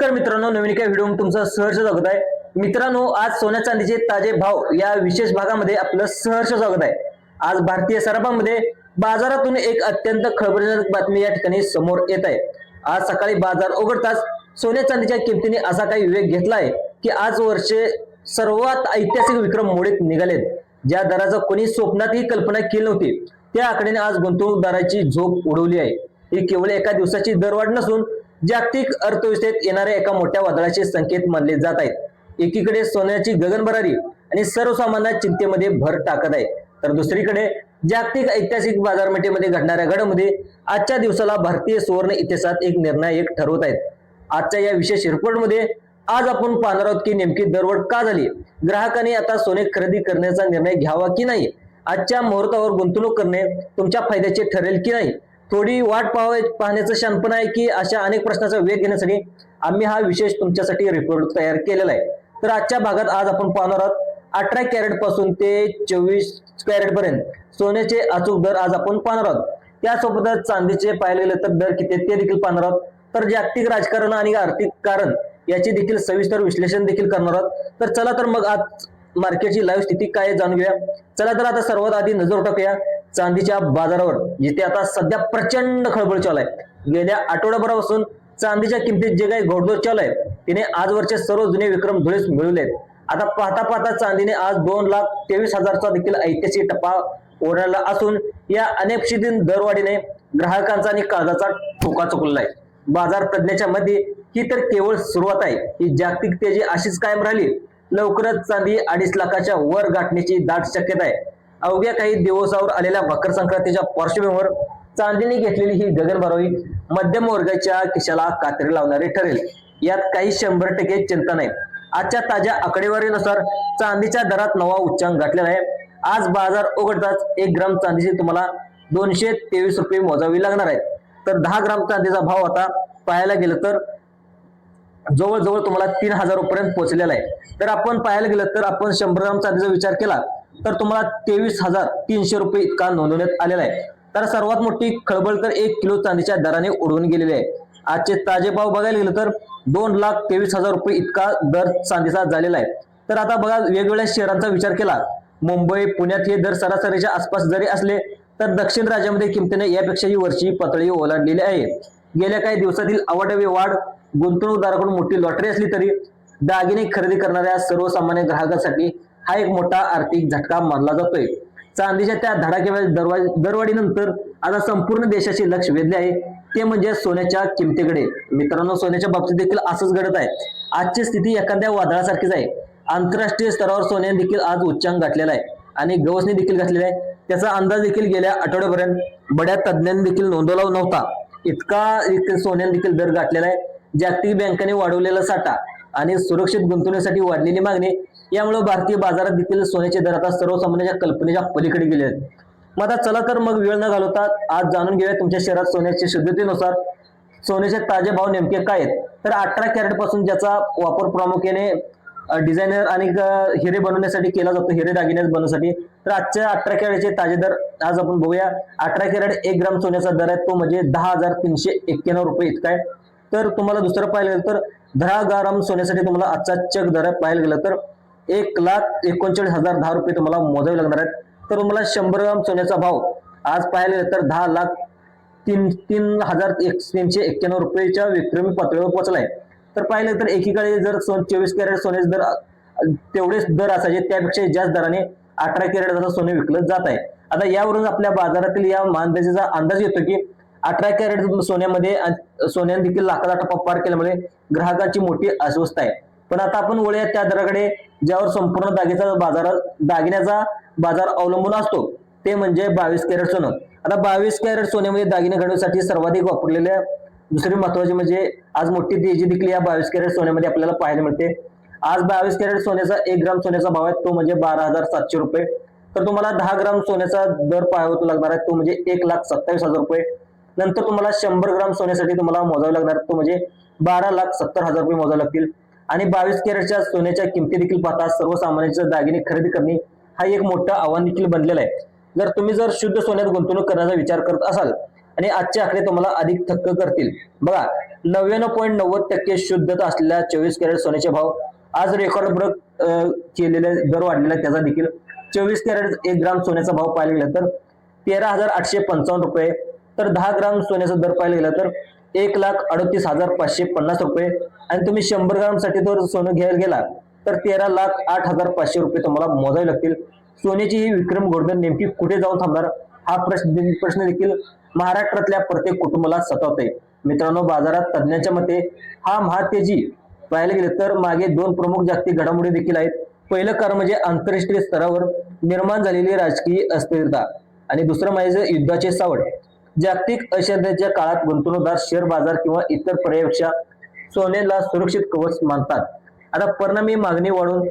तर मित्रांनो नवीन एका व्हिडिओ तुमचं सहर्ष स्वागत आहे. मित्रांनो आज सोन्या चांदीचे ताजे भाव या विशेष भागामध्ये आपलं सहर्ष स्वागत आहे. आज भारतीय सराफामध्ये बाजारातून एक अत्यंत खळबळजनक बातमी या ठिकाणी समोर येत आहे. आज सकाळी बाजार उघडताच सोन्या चांदीच्या किमतीने असा काही विवेक घेतला आहे की आज वर्षे सर्वात ऐतिहासिक विक्रम मोडीत निघालेत. ज्या दराचा कोणी स्वप्नातही कल्पना केली नव्हती त्या आकड्याने आज गुंतवणूकदाराची झोप उडवली आहे. ही केवळ एका दिवसाची दरवाढ नसून जागतिक अर्थव्यवस्थेत येणाऱ्या एका मोठ्या वादळाचे संकेत मानले जात आहेत. एकीकडे सोन्याची गगनभरारी आणि सर्वसामान्य चिंतेमध्ये भर टाकत आहे. तर दुसरीकडे जागतिक ऐतिहासिक बाजारपेठेमध्ये घडणाऱ्या घडामोडी आजच्या दिवसाला भारतीय सुवर्ण इतिहासात एक निर्णायक ठरवत आहेत. आजच्या या विशेष रिपोर्टमध्ये आज आपण पाहणार आहोत की नेमकी दरवड का झाली? ग्राहकांनी आता सोने खरेदी करण्याचा निर्णय घ्यावा की नाही? आजच्या मुहूर्तावर गुंतवणूक करणे तुमच्या फायद्याचे ठरेल की नाही? थोडी वाट पाहावे पाहण्याचं शानपण आहे की अशा अनेक प्रश्नाचा वेग घेण्यासाठी आम्ही हा विशेष तुमच्यासाठी रिपोर्ट तयार केलेला आहे. तर आजच्या भागात आज आपण पाहणार आहोत अठरा कॅरेटपासून ते चोवीस कॅरेट पर्यंत सोन्याचे अचूक दर आज आपण पाहणार आहोत. त्यासोबतच चांदीचे पाहायला गेलं तर दर किती ते देखील पाहणार आहोत. तर जागतिक राजकारण आणि आर्थिक कारण याचे देखील सविस्तर विश्लेषण देखील करणार आहोत. तर चला तर मग आज मार्केटची लाईव्ह स्थिती काय आहे जाणून घेऊया. चला तर आता सर्वात आधी नजर टाकूया. चांदीच्या बाजारावर जिथे आता सध्या प्रचंड खळबळ चालू आहे. गेल्या आठवड्याभरापासून चांदीच्या किमतीत जे काही घोडदोड चालू आहे तिने आजवरचे सर्व जुने विक्रम धुळेस मिळवले आहेत. आता पाहता पाहता चांदीने आज दोन लाख तेवीस हजारचा देखील ऐतिहासिक टप्पा ओढावला असून या अनेपक्षित दरवाढीने ग्राहकांचा आणि काळजाचा ठोका चुकलेला आहे. बाजार तज्ञाच्या मध्ये ही तर केवळ सुरुवात आहे. ही जागतिक तेजी अशीच कायम राहिली. लवकरच चांदी अडीच लाखाच्या वर गाठण्याची दाट शक्यता आहे. अवघ्या काही दिवसावर आलेल्या मकर संक्रांतीच्या पार्श्वभूमीवर चांदीने घेतलेली ही गगनभरावी मध्यम वर्गाच्या खिशाला कात्री लावणारी ठरेल. यात काही शंभर टक्के चिंता नाही. आजच्या ताज्या आकडेवारीनुसार चांदीच्या दरात नवा उच्चांक गाठलेला आहे. आज बाजार उघडताच एक ग्राम चांदीची तुम्हाला दोनशे तेवीस रुपये मोजावी लागणार आहे तर दहा ग्राम चांदीचा भाव आता पाहायला गेलं तर जवळजवळ तुम्हाला तीन हजार रुपयेपर्यंत पोहोचलेला आहे. तर आपण पाहायला गेलं तर आपण शंभर ग्राम चांदीचा विचार केला. तर तुम्हाला तेवीस हजार तीनशे रुपये इतका नोंदवण्यात आलेला आहे. तर सर्वात मोठी खळबळ तर एक किलो चांदीच्या दराने उडवून गेलेली आहे. आजचे ताजे भाव बघायला गेलं तर दोन लाख तेवीस हजार रुपये इतका दर चांदीचा झालेला आहे. तर आता बघा वेगवेगळ्या शहरांचा विचार केला. मुंबई पुण्यात हे दर सरासरीच्या आसपास जरी असले तर दक्षिण राज्यामध्ये किमतीने यापेक्षाही वर्षी पातळी ओलांडलेली आहे. गेल्या काही दिवसातील अवाढवी वाढ गुंतवणूकदाराकडून मोठी लॉटरी असली तरी दागिने खरेदी करणाऱ्या सर्वसामान्य ग्राहकांसाठी हा एक मोठा आर्थिक झटका मानला जातोय. चांदीच्या त्या धडाक्या दरवाढीनंतर आता संपूर्ण देशाचे लक्ष वेधले आहे. ते म्हणजे सोन्याच्या किमतीकडे मित्रांनो सोन्याच्या बाबतीत देखील असंच घडत आहे. आजची स्थिती एखाद्या वादळासारखीच आहे. आंतरराष्ट्रीय स्तरावर सोन्याने देखील आज उच्चांक गाठलेला आहे. आणि गवसने देखील घातलेला आहे. त्याचा अंदाज देखील गेल्या आठवड्यापर्यंत बड्या तज्ज्ञांनी देखील नोंदवला नव्हता. इतका सोन्याने देखील दर गाठलेला आहे. जागतिक बँकेने वाढवलेला साठा आणि सुरक्षित गुंतवणुकीसाठी वाढलेली मागणी यामुळे भारतीय बाजारात देखील सोन्याचे दर आता सर्वसामान्याच्या कल्पनेच्या पलीकडे गेले आहेत. मग आता चला तर मग वेळ न घालवता आज जाणून घेऊया तुमच्या शहरात सोन्याच्या शुद्धतेनुसार सोन्याचे ताजे भाव नेमके काय आहेत. तर अठरा कॅरेटपासून ज्याचा वापर प्रामुख्याने डिझायनर आणि हिरे बनवण्यासाठी केला जातो हिरे दागिने बनवण्यासाठी. तर आजच्या अठरा कॅरेटचे ताजे दर आज आपण बघूया. अठरा कॅरेट एक ग्राम सोन्याचा दर आहे तो म्हणजे दहा हजार तीनशे एक्क्याण्णव रुपये इतका आहे. तर तुम्हाला दुसरं पाहायला गेलं तर दहा ग्राम सोन्यासाठी तुम्हाला आजचा चक दर पाहायला गेलं तर एक लाख एकोणचाळीस हजार दहा रुपये तुम्हाला मोजावे लागणार आहेत. तर तुम्हाला शंभर ग्राम सोन्याचा भाव आज पाहायला तर दहा लाख तीन तीन हजार एक तीनशे एक्क्याण्णव रुपयेच्या विक्रमी पातळीवर पोहोचलाय. तर पाहिलं तर एकीकडे जर सोन चोवीस कॅरेट सोन्याचे दर तेवढेच दर असायचे त्यापेक्षा जास्त दराने अठरा कॅरेट आता सोने विकलं जात आहे. आता यावरून आपल्या बाजारातील या मानदेशाचा अंदाज येतो की अठरा कॅरेट सोन्यामध्ये सोन्याने देखील लाखाचा टप्पा पार केल्यामुळे ग्राहकांची मोठी अस्वस्थ आहे. पण आता आपण वळूया त्या दराकडे ज्यावर संपूर्ण दागिचा बाजारात दागिन्याचा बाजार अवलंबून असतो. ते म्हणजे बावीस कॅरेट सोनं. आता बावीस कॅरेट सोन्यामध्ये दागिने घडवण्यासाठी सर्वाधिक वापरलेल्या दुसरी महत्वाची म्हणजे आज मोठी तेजी देखील या बावीस कॅरेट सोन्यामध्ये आपल्याला पाहायला मिळते. आज बावीस कॅरेट सोन्याचा एक ग्राम सोन्याचा भाव आहे तो म्हणजे बारा हजार सातशे रुपये. तर तुम्हाला दहा ग्राम सोन्याचा दर पाहावा लागणार आहे तो म्हणजे एक लाख सत्तावीस हजार रुपये. नंतर तुम्हाला शंभर ग्राम सोन्यासाठी तुम्हाला मोजावे लागणार तो म्हणजे बारा लाख सत्तर हजार रुपये मोजावे लागतील. आणि बावीस कॅरेटच्या सोन्याच्या किमती देखील पाहता सर्वसामान्यांचे दागिने खरेदी करणे हा एक मोठं आव्हान देखील बनलेलं आहे. जर तुम्ही जर शुद्ध सोन्यात गुंतवणूक करण्याचा विचार करत असाल आणि आजचे आकडे तुम्हाला अधिक थक्क करतील. बघा नव्याण्णव पॉईंट नव्वद टक्के शुद्धता असलेल्या चोवीस कॅरेट सोन्याचे भाव आज रेकॉर्ड ब्रेक केलेले दर वाढलेला त्याचा देखील चोवीस कॅरेट एक ग्राम सोन्याचा भाव पाहायला गेला तर तेरा हजार आठशे पंचावन्न रुपये. तर दहा ग्राम सोन्याचा दर पाहायला गेला तर एक लाख अडतीस हजार पाचशे पन्नास रुपये. आणि तुम्ही शंभर ग्रामसाठी जर सोनं घ्यायला गेला तर तेरा लाख आठ हजार पाचशे रुपये तुम्हाला मोजावे लागतील. सोन्याची ही विक्रम गोल्डन नेमकी कुठे जाऊन थांबणार? हा प्रश्न प्रश्न देखील महाराष्ट्रातल्या प्रत्येक कुटुंबाला सतावतोय. मित्रांनो बाजारात तज्ज्ञांच्या मते हा महातेजी पाहायला गेले तर मागे दोन प्रमुख जागतिक घडामोडी देखील आहेत. पहिलं कारण म्हणजे आंतरराष्ट्रीय स्तरावर निर्माण झालेली राजकीय अस्थिरता. आणि दुसरं म्हणजे युद्धाचे सावड जागतिक अशांततेच्या काळात गुंतवणूकदार शेअर बाजार किंवा इतर पर्यायपेक्षा सोन्याला सुरक्षित कवच मानतात. आता परिणामी मागणी वाढून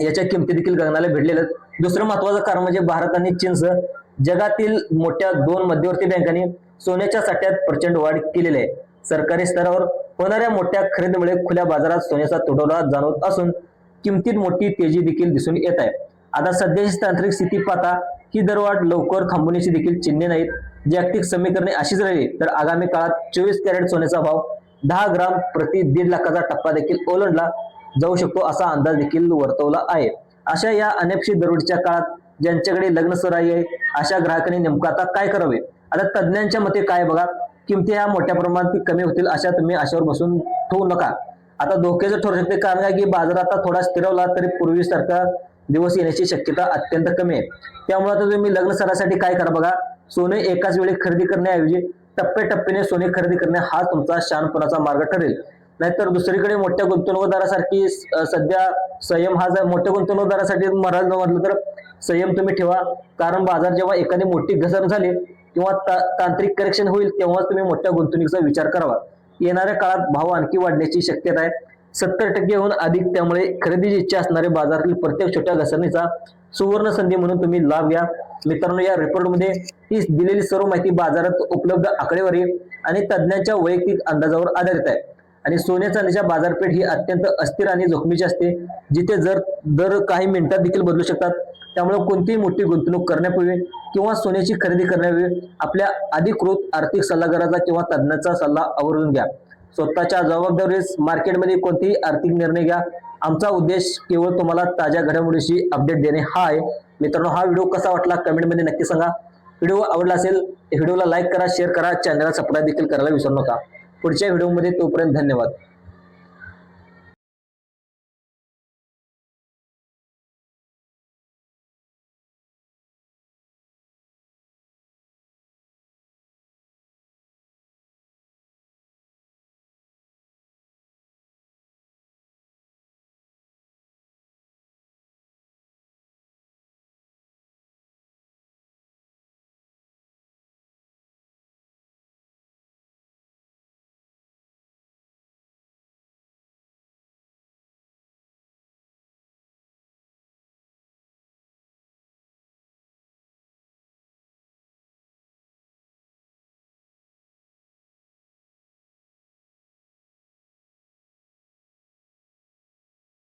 याच्या किमती देखील गगनाला भिडलेल्या आहेत. दुसरं महत्वाचं कारण म्हणजे भारत आणि चीनसह जगातील मोठ्या दोन मध्यवर्ती बँकांनी सोन्याच्या साठ्यात प्रचंड वाढ केलेली आहे. सरकारी स्तरावर होणाऱ्या मोठ्या खरेदीमुळे खुल्या बाजारात सोन्याचा तुटवडा जाणवत असून किमतीत मोठी तेजी देखील दिसून येत आहे. आता सध्याची तांत्रिक स्थिती पाहता ही दरवाढ लवकर थांबवण्याची देखील चिन्हे नाहीत. जागतिक समीकरणे अशीच राहिली तर आगामी काळात चोवीस कॅरेट सोन्याचा भाव दहा ग्राम प्रति दीड लाखाचा टप्पा देखील ओलांडला जाऊ शकतो असा अंदाज देखील वर्तवला आहे. अशा या अनेपशी दरोडीच्या काळात ज्यांच्याकडे लग्न सराई आहे अशा ग्राहकांनी नेमकं आता काय करावे? आता तज्ज्ञांच्या मते काय बघा किमती ह्या मोठ्या प्रमाणात कमी होतील अशा तुम्ही आशावर बसून ठेवू नका. आता धोक्याचं ठरू शकते कारण काय की बाजार आता थोडा स्थिरवला तरी पूर्वीसारखा दिवस येण्याची शक्यता अत्यंत कमी आहे. त्यामुळे आता तुम्ही लग्न सरासाठी काय करा बघा सोने एकाच वेळी खरेदी करण्याऐवजी टप्प्याटप्प्याने सोने खरेदी करणे हा तुमचा शानपणाचा मार्ग ठरेल. नाहीतर दुसरीकडे मोठ्या गुंतवणूकदारासारखी सध्या संयम हा जर मोठ्या गुंतवणूकदारासाठी मरायला म्हटलं तर संयम तुम्ही ठेवा. कारण बाजार जेव्हा एखादी मोठी घसरण झाली किंवा ता- तांत्रिक करेक्शन होईल तेव्हाच तुम्ही मोठ्या गुंतवणुकीचा विचार करावा. येणाऱ्या काळात भाव आणखी वाढण्याची शक्यता आहे. सत्तर टक्केहून अधिक त्यामुळे खरेदीची इच्छा असणारे बाजारातील प्रत्येक छोट्या घसरणीचा सुवर्ण संधी म्हणून तुम्ही लाभ घ्या. मित्रांनो या रिपोर्टमध्ये ही दिलेली सर्व माहिती बाजारात उपलब्ध आकडेवारी आणि तज्ज्ञांच्या वैयक्तिक अंदाजावर आधारित आहे. आणि सोन्या चांदीच्या बाजारपेठ ही अत्यंत अस्थिर आणि जोखमीची असते जिथे जर दर काही मिनिटात देखील बदलू शकतात. त्यामुळे कोणतीही मोठी गुंतवणूक करण्यापूर्वी किंवा सोन्याची खरेदी करण्यापूर्वी आपल्या अधिकृत आर्थिक सल्लागाराचा किंवा तज्ज्ञाचा सल्ला आवर्जून घ्या. स्वतःच्या जबाबदारीस मार्केटमध्ये कोणतेही आर्थिक निर्णय घ्या. आमचा उद्देश केवळ तुम्हाला ताज्या घडामोडीशी अपडेट देणे हा आहे. मित्रांनो हा व्हिडिओ कसा वाटला कमेंटमध्ये नक्की सांगा. व्हिडिओ आवडला असेल व्हिडिओला लाईक करा शेअर करा चॅनलला सबस्क्राईब देखील करायला विसरू नका. पुढच्या व्हिडिओमध्ये तोपर्यंत धन्यवाद.